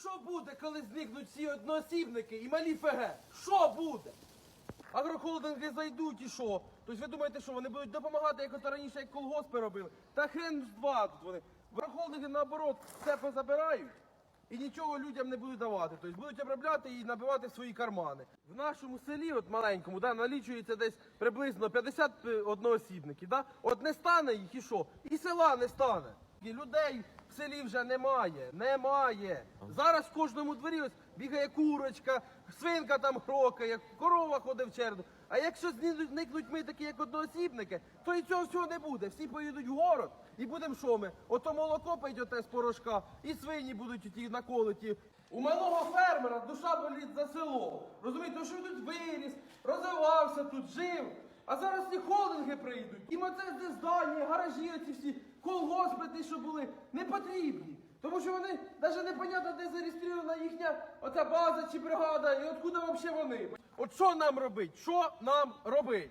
Що буде, коли зникнуть всі одноосібники і малі ФГ? Що буде? Агрохолдинги зайдуть і що? Тобто ви думаєте, що вони будуть допомагати, як ото раніше, як колгоспи робили? Та хрен з два тут вони. Агрохолдинги наоборот все позабирають і нічого людям не будуть давати. Тобто будуть обробляти і набивати свої кармани. В нашому селі, от маленькому, да, налічується десь приблизно 50 одноосібників. Да? От не стане їх і що? І села не стане. І людей в селі вже немає. Немає. Зараз в кожному дворі ось бігає курочка, свинка там хрокає, корова ходить в черду. А якщо зникнуть ми такі, як одноосібники, то і цього всього не буде. Всі поїдуть в город і будемо що ми? Ото молоко оте з порошка, і свині будуть ті наколоті. У малого фермера душа болить за село. Розумієте, тому що тут виріс, розвивався тут, жив. А зараз ці холдинги прийдуть. І оце здання, гаражі, оці всі колгоспи, що були, не потрібні. Тому що вони навіть непонятно, де зареєстрована їхня оця база чи бригада, і откуда взагалі вони. От що нам робить? Що нам робить?